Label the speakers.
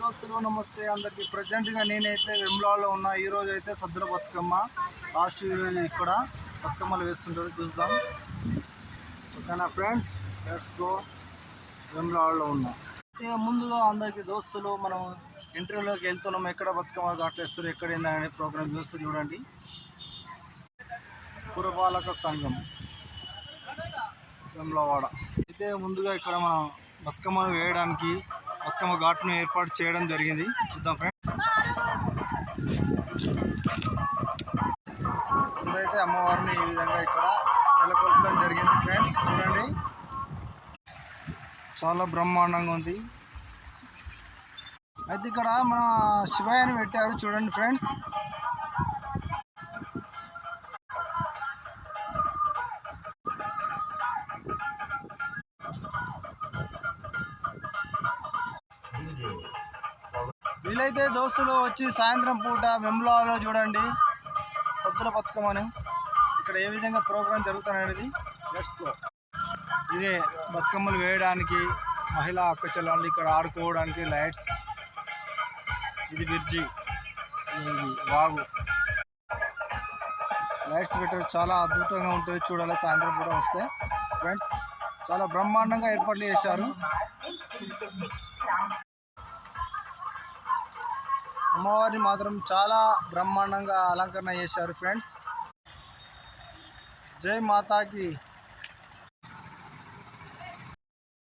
Speaker 1: దోస్తులు నమస్తే. అందరికి ప్రజెంట్గా నేనైతే వెమ్లాలో ఉన్నా ఈ రోజు అయితే సద్దుల బతుకమ్మ. లాస్ట్ ఈరోజు ఇక్కడ బతుకమ్మలు వేస్తుంటారు చూద్దాం. ఓకేనా ఫ్రెండ్స్ లెట్స్ గో వెమ్లాలో ఉన్నా. అయితే ముందుగా అందరికి దోస్తులు మనం ఇంటర్వ్యూలోకి వెళ్తున్నాం. ఎక్కడ బతుకమ్మ దాటేస్తారు ఎక్కడ ఏందని ప్రోగ్రామ్ చూస్తూ చూడండి. పురపాలక సంఘం వెమ్లవాడ. అయితే ముందుగా ఇక్కడ మనం బతుకమ్మను వేయడానికి బతుకమ్మ ఘాట్ను ఏర్పాటు చేయడం జరిగింది. చూద్దాం ఫ్రెండ్స్. ముందైతే అమ్మవారిని ఈ విధంగా ఇక్కడ నెలకొల్పడం జరిగింది ఫ్రెండ్స్. చూడండి. చాలా బ్రహ్మాండంగా ఉంది. అయితే ఇక్కడ మన శివాయని పెట్టారు. చూడండి ఫ్రెండ్స్. వీలైతే దోస్తులు వచ్చి సాయంత్రం పూట వెమ్లాలో చూడండి. సద్దుల బతుకమ్మని ఇక్కడ ఏ విధంగా ప్రోగ్రామ్ జరుగుతున్నది లెట్స్ గో. ఇదే బతుకమ్మలు వేయడానికి మహిళా అక్క చెల్లెళ్ళు ఇక్కడ ఆడుకోవడానికి లైట్స్. ఇది బ్రిడ్జి ఇది వాగు. లైట్స్ పెట్టారు చాలా అద్భుతంగా ఉంటుంది చూడాలి సాయంత్రం పూట వస్తే. ఫ్రెండ్స్ చాలా బ్రహ్మాండంగా ఏర్పాట్లు చేశారు. అమ్మవారిని మాత్రం చాలా బ్రహ్మాండంగా అలంకరణ చేశారు ఫ్రెండ్స్ జై మాతాకి.